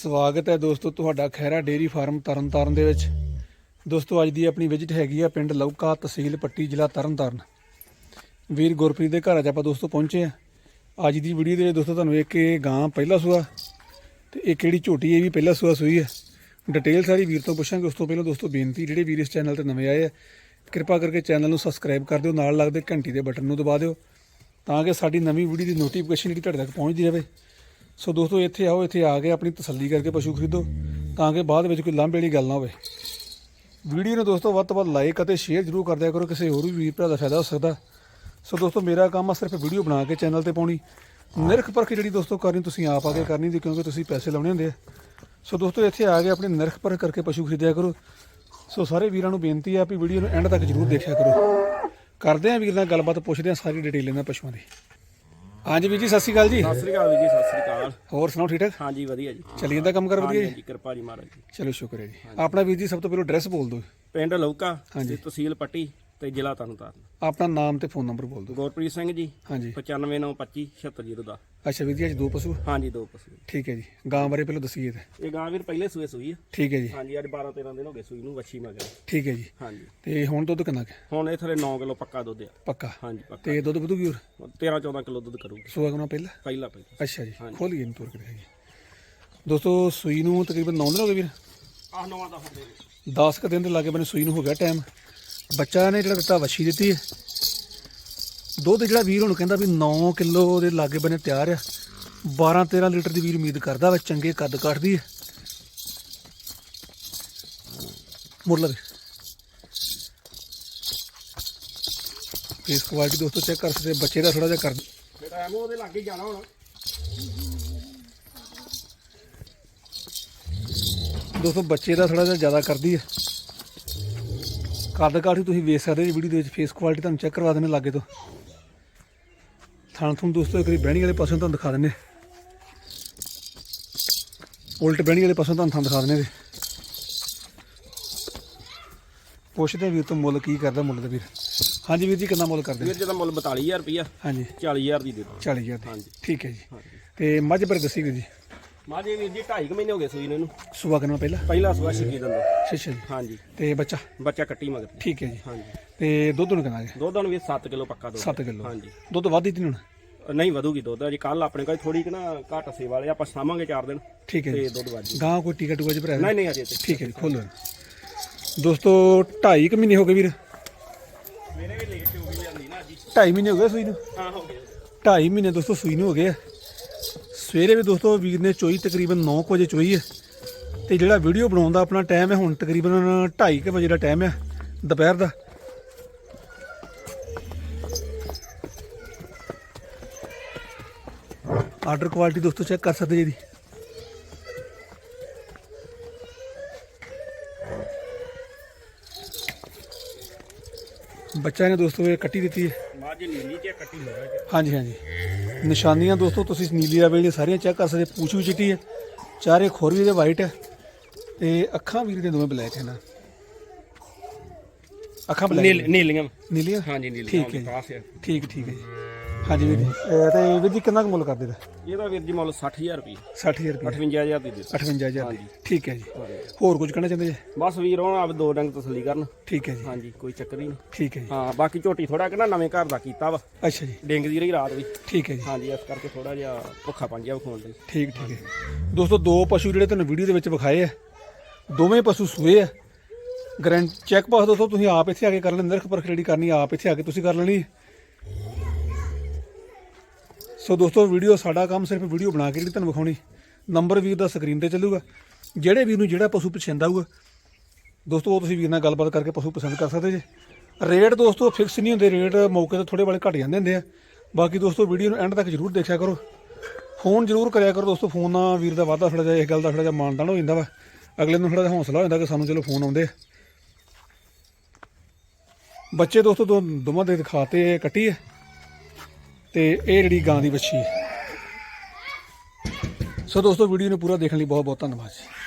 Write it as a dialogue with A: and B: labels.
A: ਸਵਾਗਤ ਹੈ ਦੋਸਤੋ ਤੁਹਾਡਾ ਖੈਰਾ ਡੇਰੀ ਫਾਰਮ ਤਰਨਤਾਰਨ ਦੇ ਵਿੱਚ। ਦੋਸਤੋ ਅੱਜ ਦੀ ਆਪਣੀ ਵਿਜ਼ਿਟ ਹੈਗੀ ਆ ਪਿੰਡ ਲੌਕਾ ਤਹਿਸੀਲ ਪੱਟੀ ਜ਼ਿਲ੍ਹਾ ਤਰਨਤਾਰਨ। ਵੀਰ ਗੁਰਪ੍ਰੀਤ ਦੇ ਘਰ ਅੱਜ ਆਪਾਂ ਦੋਸਤੋ ਪਹੁੰਚੇ ਆ ਅੱਜ ਦੀ ਵੀਡੀਓ ਦੇ ਵਿੱਚ ਦੋਸਤੋ ਤੁਹਾਨੂੰ ਇੱਕ ਇਹ ਗਾਂ ਪਹਿਲਾ ਸੂਆ ਤੇ ਇਹ ਕਿਹੜੀ ਝੋਟੀ ਇਹ ਵੀ ਪਹਿਲਾ ਸੂਆ ਸੂਈ ਹੈ ਡਿਟੇਲ ਸਾਰੀ ਵੀਰ ਤੋਂ ਪੁੱਛਾਂਗੇ। ਉਸ ਤੋਂ ਪਹਿਲਾਂ ਦੋਸਤੋ ਬੇਨਤੀ ਜਿਹੜੇ ਵੀਰ ਇਸ ਚੈਨਲ ਤੇ ਨਵੇਂ ਆਏ ਆ, ਕਿਰਪਾ ਕਰਕੇ ਚੈਨਲ ਨੂੰ ਸਬਸਕ੍ਰਾਈਬ ਕਰ ਦਿਓ, ਨਾਲ ਲੱਗਦੇ ਘੰਟੀ ਦੇ ਬਟਨ ਨੂੰ ਦਬਾ ਦਿਓ, ਤਾਂ ਕਿ ਸਾਡੀ ਨਵੀਂ ਵੀਡੀਓ ਦੀ ਨੋਟੀਫਿਕੇਸ਼ਨ ਜਿਹੜੀ ਤੁਹਾਡੇ ਤੱਕ ਪਹੁੰਚਦੀ ਰਹੇ। ਸੋ ਦੋਸਤੋ, ਇੱਥੇ ਆਓ, ਇੱਥੇ ਆ ਕੇ ਆਪਣੀ ਤਸੱਲੀ ਕਰਕੇ ਪਸ਼ੂ ਖਰੀਦੋ, ਤਾਂ ਕਿ ਬਾਅਦ ਵਿੱਚ ਕੋਈ ਲਾਂਭੇ ਵਾਲੀ ਗੱਲ ਨਾ ਹੋਵੇ। ਵੀਡੀਓ ਨੂੰ ਦੋਸਤੋ, ਵੱਧ ਤੋਂ ਵੱਧ ਲਾਈਕ ਅਤੇ ਸ਼ੇਅਰ ਜ਼ਰੂਰ ਕਰ ਦਿਆ ਕਰੋ, ਕਿਸੇ ਹੋਰ ਵੀ ਵੀਰ ਭਰਾ ਦਾ ਫਾਇਦਾ ਹੋ ਸਕਦਾ। ਸੋ ਦੋਸਤੋ, ਮੇਰਾ ਕੰਮ ਆ ਸਿਰਫ ਵੀਡੀਓ ਬਣਾ ਕੇ ਚੈਨਲ ਤੇ ਪਾਉਣੀ। ਨਿਰਖ ਪਰਖ ਜਿਹੜੀ ਦੋਸਤੋ ਕਰਨੀ, ਤੁਸੀਂ ਆਪ ਆ ਕੇ ਕਰਨੀ ਦੀ ਕਿਉਂਕਿ ਤੁਸੀਂ ਪੈਸੇ ਲਾਉਣੇ ਹੁੰਦੇ ਆ। ਸੋ ਦੋਸਤੋ, ਇੱਥੇ ਆ ਕੇ ਆਪਣੀ ਨਿਰਖ ਪਰਖ ਕਰਕੇ ਪਸ਼ੂ ਖਰੀਦਿਆ ਕਰੋ। ਸੋ ਸਾਰੇ ਵੀਰਾਂ ਨੂੰ ਬੇਨਤੀ ਆ ਵੀ ਵੀਡੀਓ ਨੂੰ ਐਂਡ ਤੱਕ ਜ਼ਰੂਰ ਦੇਖਿਆ ਕਰੋ। ਕਰਦੇ ਆ ਵੀਰ ਨਾਲ ਗੱਲਬਾਤ, ਪੁੱਛਦੇ ਆ ਸਾਰੀ ਡਿਟੇਲ ਇਹਨਾਂ ਪਸ਼ੂਆਂ ਦੀ। ਹਾਂਜੀ ਵੀਰ ਜੀ ਸਤਿ ਸ਼੍ਰੀ ਅਕਾਲ ਜੀ।
B: ਸਤਿ ਸ੍ਰੀ ਅਕਾਲ ਵੀਰ ਜੀ ਸਤਿ ਸ੍ਰੀ ਅਕਾਲ।
A: ਹੋਰ ਸੁਣਾਓ ਠੀਕ ਠਾਕ?
B: ਹਾਂਜੀ ਵਧੀਆ ਜੀ।
A: ਚੱਲੀ ਜਾਂਦਾ ਕੰਮ ਕਰ ਵਧੀਆ ਜੀ?
B: ਹਾਂਜੀ ਕਿਰਪਾ ਜੀ ਮਹਾਰਾਜ ਜੀ।
A: ਚਲੋ ਸ਼ੁਕਰ ਹੈ ਜੀ। ਆਪਣਾ ਵੀਰ ਜੀ ਸਭ ਤੋਂ ਪਹਿਲਾਂ ਐਡਰੈਸ ਬੋਲ ਦਿਓ।
B: ਪਿੰਡ ਲੌਕਾ। ਤੇ ਤਹਿਸੀਲ ਪੱਟੀ। ਤੇ ਜ਼ਿਲ੍ਹਾ ਤਰਨਤਾਰਨ।
A: ਆਪਣਾ ਨਾਮ ਤੇ ਫੋਨ ਨੰਬਰ ਬੋਲ ਦਿਓ।
B: ਗੁਰਪ੍ਰੀਤ ਸਿੰਘ ਜੀ
A: ਹਾਂਜੀ।
B: 95925 7602
A: ਅੱਛਾ ਵੀਰ ਜੀ ਅੱਜ ਦੋ ਪਸ਼ੂ?
B: ਹਾਂਜੀ ਦੋ ਪਸ਼ੂ।
A: ਠੀਕ ਹੈ ਜੀ। ਗਾਂ ਬਾਰੇ ਪਹਿਲਾਂ ਦੱਸੀਏ ਤੇ।
B: ਇਹ ਗਾਂ ਵੀਰ ਪਹਿਲੇ ਸੂਏ ਸੂਈ ਆ।
A: ਠੀਕ ਹੈ ਜੀ।
B: ਹਾਂਜੀ ਅੱਜ 12 13 ਦਿਨ ਹੋ ਗਏ ਸੂਈ ਨੂੰ ਵੱਛੀ ਮਗਰ।
A: ਠੀਕ ਹੈ ਜੀ।
B: ਹਾਂਜੀ।
A: ਤੇ ਹੁਣ ਦੁੱਧ ਕਿੰਨਾ ਹੈ?
B: ਹੁਣ ਇਹ ਥਲੇ 9 ਕਿਲੋ ਪੱਕਾ ਦੁੱਧ ਆ।
A: ਪੱਕਾ?
B: ਹਾਂਜੀ ਪੱਕਾ।
A: ਤੇ ਦੁੱਧ ਵਧੂਗੀ ਹੋਰ?
B: 13 14 ਕਿਲੋ ਦੁੱਧ ਕਰੂਗੀ।
A: ਸੂਆ ਕਿੰਨਾ ਪਹਿਲਾਂ?
B: ਪਹਿਲਾ ਪਹਿਲਾ।
A: ਅੱਛਾ ਜੀ। ਖੋਲੀਏ ਨੂੰ ਤੋਰ ਕੇ ਦਿਖਾਈਏ। ਦੋਸਤੋ ਸੂਈ ਨੂੰ ਤਕਰੀਬਨ 9 ਦਿਨ ਹੋ ਗਏ ਵੀਰ।
B: ਆਹ ਨਵਾਂ ਦਾ ਹੁੰਦੇ
A: 10 ਕ ਦਿਨ ਦੇ ਲਾਗੇ ਬਨੇ ਸੂਈ ਨੂੰ ਹੋ ਗਿਆ ਟਾਈਮ। ਬੱਚਾ ਨੇ ਜਿਹੜਾ ਦਿੱਤਾ ਵੱਛੀ ਦਿੱਤੀ ਹੈ। ਦੁੱਧ ਜਿਹੜਾ ਵੀਰ ਹੁਣ ਕਹਿੰਦਾ ਵੀ 9 ਕਿਲੋ ਦੇ ਲਾਗੇ ਬਨੇ ਤਿਆਰ ਆ। 12 13 ਲੀਟਰ ਦੀ ਵੀਰ ਉਮੀਦ ਕਰਦਾ ਵਾ ਚੰਗੇ ਕੱਦ ਕੱਟਦੀ ਹੈ। ਮੁਰਲਾ ਵੀ। ਫੇਸ ਕੁਆਲਿਟੀ ਦੋਸਤੋ ਚੈੱਕ ਕਰ ਸਕਦੇ ਬੱਚੇ ਦਾ ਥੋੜਾ ਜਿਹਾ ਕਰ
B: ਬੇਟਾ ਐਮੋ ਉਹਦੇ ਲਾਗੇ ਜਾਣਾ ਹੁਣ।
A: ਦੋਸਤੋ ਬੱਚੇ ਦਾ ਥੋੜਾ ਜਿਹਾ ਜ਼ਿਆਦਾ ਕਰਦੀ ਹੈ। ਕੱਦ ਕਾਠੀ ਤੁਸੀਂ ਵੇਖ ਸਕਦੇ ਜੀ ਵੀਡੀਓ ਦੇ ਵਿੱਚ ਫੇਸ ਕੁਆਲਿਟੀ ਤੁਹਾਨੂੰ ਚੈੱਕ ਕਰਵਾ ਦਿੰਦੇ ਲਾਗੇ ਤੋਂ। ਥਣ ਥਣ ਦੋਸਤੋ ਇੱਕ ਵਾਰੀ ਬਹਿਣੀ ਵਾਲੇ ਪਾਸੋਂ ਤੁਹਾਨੂੰ ਦਿਖਾ ਦਿੰਦੇ ਉਲਟ ਬਹਿਣੀ ਵਾਲੇ ਪਾਸੋਂ ਤੁਹਾਨੂੰ ਥਣ ਦਿਖਾ ਦਿੰਦੇ ਜੀ ਪੁੱਛਦੇ ਵੀਰ ਤੋਂ ਮੁੱਲ ਕੀ ਕਰਦਾ ਮੁੱਲ ਦਾ ਵੀਰ। ਹਾਂਜੀ ਵੀਰ ਜੀ ਕਿੰਨਾ ਮੁੱਲ ਕਰਦੇ
B: ਵੀਰ ਜਿਹਦਾ ਮੁੱਲ 42000 ਰੁਪਇਆ
A: ਹਾਂਜੀ।
B: 40000 ਦੀ ਦੇ ਦੋ
A: 40000 ਦੀ।
B: ਹਾਂਜੀ।
A: ਠੀਕ ਹੈ ਜੀ। ਤੇ ਮੱਝ ਬਾਰੇ ਦੱਸੀ ਵੀਰ ਜੀ।
B: ਮਾਝੇ ਵੀਰ ਜੀ 2.5 ਮਹੀਨੇ ਹੋ ਗਏ ਸੂਈ ਨੂੰ ਇਹਨੂੰ।
A: ਸੁਬਾ ਕਿੰਨਾ ਪਹਿਲਾਂ?
B: ਪਹਿਲਾ ਸੂਆ ਛਿੱਕੀ ਦਿੰਦਾ।
A: ਅੱਛਾ ਜੀ।
B: ਹਾਂਜੀ।
A: ਤੇ ਬੱਚਾ?
B: ਬੱਚਾ ਕੱਟੀ ਮਗਰ।
A: ਠੀਕ ਹੈ ਜੀ।
B: ਹਾਂਜੀ।
A: ਤੇ ਦੁੱਧ ਨੂੰ ਕਿੰਨਾ
B: ਦੁੱਧ ਹੁਣ ਵੀ 7 ਕਿਲੋ ਪੱਕਾ ਦੁੱਧ।
A: 7 ਕਿਲੋ।
B: ਹਾਂਜੀ।
A: ਦੁੱਧ ਵੱਧ ਹੀ ਹੁਣ?
B: ਨਹੀਂ ਵਧੂਗੀ ਦੁੱਧ। ਅਜੇ ਕੱਲ ਆਪਣੇ ਕੋਲ ਥੋੜੀ ਕਿ ਨਾ ਘੱਟ ਸੇ ਵਾਲੇ ਆਪਾਂ ਸਾਵਾਂਗੇ 4 ਦਿਨ।
A: ਠੀਕ ਹੈ
B: ਤੇ ਦੁੱਧ ਵੱਧ
A: ਗਾਂ ਕੋਈ ਟੀਕਾ ਟੂਕਾ ਚ ਭਰਾਇਆ
B: ਨਹੀਂ ਨਹੀਂ ਅਜੇ ਤੇ।
A: ਠੀਕ ਹੈ ਜੀ ਖੋਲੋ ਦੋਸਤੋ 2.5 ਕੁ ਮਹੀਨੇ ਹੋ ਗਏ ਵੀਰ।
B: ਮੇਰੇ ਵੀ ਲੇਟ ਹੋ ਗਈ ਜਾਂਦੀ ਨਾ ਜੀ
A: 2.5 ਮਹੀਨੇ ਹੋ ਗਏ ਸੂਈ ਨੂੰ?
B: ਹਾਂ ਹੋ ਗਿਆ
A: 2.5 ਮਹੀਨੇ ਦੋਸਤੋ ਸੂਈ ਨੂੰ ਹੋ ਗਏ ਆ। ਸਵੇਰੇ ਵੀ ਦੋਸਤੋ ਵੀਰ ਨੇ ਚੋਈ ਤਕਰੀਬਨ 9 ਕੁ ਵਜੇ ਚੋਈ ਹੈ। ਤੇ ਜਿਹੜਾ ਵੀਡੀਓ ਬਣਾਉਣ ਦਾ ਆਪਣਾ ਟਾਈਮ ਹੈ ਹੁਣ ਤਕਰੀਬਨ 2:30 ਕੁ ਵਜੇ ਦਾ ਟਾਈਮ ਹੈ ਦੁਪਹਿਰ ਦਾ। ਆਰਡਰ ਕੁਆਲਿਟੀ ਦੋਸਤੋ ਚੈੱਕ ਕਰ ਸਕਦੇ ਜੀ ਇਹਦੀ। ਬੱਚਾ ਨੇ ਦੋਸਤੋ ਇਹ ਕੱਟੀ ਦਿੱਤੀ ਹੈ।
B: ਮਾਝੇ ਨੀਲੀ ਚ ਕੱਟੀ ਹੋਇਆ
A: ਹਾਂਜੀ ਹਾਂਜੀ। ਨਿਸ਼ਾਨੀਆਂ ਦੋਸਤੋ ਤੁਸੀਂ ਨੀਲੀ ਰਾਵੇ ਦੀਆਂ ਸਾਰੀਆਂ ਚੈੱਕ ਕਰ ਸਕਦੇ ਪੂਛ ਵੀ ਚਿੱਟੀ ਹੈ ਚਾਰੇ ਖੋਰ ਵੀ ਇਹਦੇ ਵਾਈਟ ਹੈ ਤੇ ਅੱਖਾਂ ਵੀਰ ਦੇ ਦੋਵੇਂ ਬਲੈਕ ਹੈ ਨਾ। ਅੱਖਾਂ ਬਲੈਕ
B: ਨੀਲ ਨੀਲੀਆਂ।
A: ਨੀਲੀਆਂ?
B: ਹਾਂਜੀ ਨੀਲੀਆਂ।
A: ਠੀਕ ਹੈ ਜੀ। ਠੀਕ ਠੀਕ ਹੈ ਜੀ। ਹਾਂਜੀ ਵੀਰ ਜੀ। ਇਹ ਤੇ ਵੀਰ ਜੀ ਕਿੰਨਾ ਕੁ ਮੁੱਲ ਕਰਦੇ ਦਾ
B: ਇਹਦਾ ਵੀਰ ਜੀ ਮੁੱਲ 60000 ਰੁਪਏ
A: 60000 ਰੁਪਏ
B: 58000 ਦੀ ਦੇ ਦਿਓ।
A: 58000 ਦੀ। ਠੀਕ ਹੈ ਜੀ। ਹੋਰ ਕੁਝ ਕਹਿਣਾ ਚਾਹੁੰਦੇ ਜੀ?
B: ਬਸ ਵੀਰ ਹੁਣ ਆਪ ਦੋ ਡੰਗ ਤਸੱਲੀ ਕਰਨ।
A: ਠੀਕ ਹੈ ਜੀ।
B: ਹਾਂਜੀ ਕੋਈ ਚੱਕਰ ਹੀ ਨਹੀਂ।
A: ਠੀਕ ਹੈ ਜੀ।
B: ਹਾਂ ਬਾਕੀ ਝੋਟੀ ਥੋੜਾ ਕਿ ਨਾ ਨਵੇਂ ਘਰ ਦਾ ਕੀਤਾ ਵਾ।
A: ਅੱਛਾ ਜੀ।
B: ਡਿੰਗ ਦੀ ਰਹੀ ਰਾਤ ਵੀ।
A: ਠੀਕ ਹੈ ਜੀ।
B: ਹਾਂਜੀ ਇਸ ਕਰਕੇ ਥੋੜਾ ਜਿਹਾ ਭੁੱਖਾ ਪੰਜਾ ਵਿਖਾਉਣ ਲਈ
A: ਠੀਕ ਠੀਕ ਹੈ। ਦੋਸਤੋ ਦੋ ਪਸ਼ੂ ਜਿਹੜੇ ਤੁਹਾਨੂੰ ਵੀਡੀਓ ਦੇ ਵਿੱਚ ਵਿਖਾਏ ਆ। ਦੋਵੇਂ ਪਸ਼ੂ ਸੂਏ ਆ। ਗਰੰਟ ਚੈੱਕ ਪਾਸ ਦੋਸਤੋ ਤੁਸੀਂ ਆਪ ਇੱਥੇ ਆ ਕੇ ਕਰ ਲੈਣ ਨਿਰਖ ਪਰਖ ਜਿਹੜੀ ਕਰਨੀ ਆਪ ਇੱਥੇ ਆ ਕੇ ਤੁਸੀਂ ਕਰ ਲੈਣੀ। ਸੋ ਦੋਸਤੋ, ਵੀਡੀਓ ਸਾਡਾ ਕੰਮ ਸਿਰਫ ਵੀਡੀਓ ਬਣਾ ਕੇ ਜਿਹੜੀ ਤੁਹਾਨੂੰ ਵਿਖਾਉਣੀ। ਨੰਬਰ ਵੀਰ ਦਾ ਸਕਰੀਨ ਤੇ ਚੱਲੂਗਾ। ਜਿਹੜੇ ਵੀਰ ਨੂੰ ਜਿਹੜਾ ਪਸ਼ੂ ਪਸੰਦ ਆਊਗਾ, ਦੋਸਤੋ, ਉਹ ਤੁਸੀਂ ਵੀਰ ਨਾਲ ਗੱਲਬਾਤ ਕਰਕੇ ਪਸ਼ੂ ਪਸੰਦ ਕਰ ਸਕਦੇ ਜੇ। ਰੇਟ ਦੋਸਤੋ ਫਿਕਸ ਨਹੀਂ ਹੁੰਦੇ, ਰੇਟ ਮੌਕੇ ਤੇ ਥੋੜੇ ਵਾਲੇ ਘਟ ਜਾਂਦੇ ਹੁੰਦੇ ਆ। ਬਾਕੀ ਦੋਸਤੋ, ਵੀਡੀਓ ਨੂੰ ਐਂਡ ਤੱਕ ਜਰੂਰ ਦੇਖਿਆ ਕਰੋ। ਫੋਨ ਜ਼ਰੂਰ ਕਰਿਆ ਕਰੋ ਦੋਸਤੋ, ਫੋਨ ਨਾਲ ਵੀਰ ਦਾ ਵਾਧਾ ਥੋੜਾ ਜਿਹਾ, ਇਸ ਗੱਲ ਦਾ ਥੋੜਾ ਜਿਹਾ ਮਾਨਦਾਨ ਹੋ ਜਾਂਦਾ ਵਾ। ਅਗਲੇ ਨੂੰ ਥੋੜਾ ਜਿਹਾ ਹੌਸਲਾ ਹੋ ਜਾਂਦਾ ਕਿ ਸਾਨੂੰ ਚਲੋ ਫੋਨ ਆਉਂਦੇ ਆ। ਬੱਚੇ ਦੋਸਤੋ, ਦੋ ਦੋਵਾਂ ਦੇ ਦਿਖਾਤੇ ਕੱਟੀ ਹੈ ਤੇ ਇਹ ਜਿਹੜੀ ਗਾਂ ਦੀ ਵੱਛੀ ਹੈ। ਸੋ ਦੋਸਤੋ ਵੀਡੀਓ ਨੂੰ ਪੂਰਾ ਦੇਖਣ ਲਈ ਬਹੁਤ ਬਹੁਤ ਧੰਨਵਾਦ ਜੀ।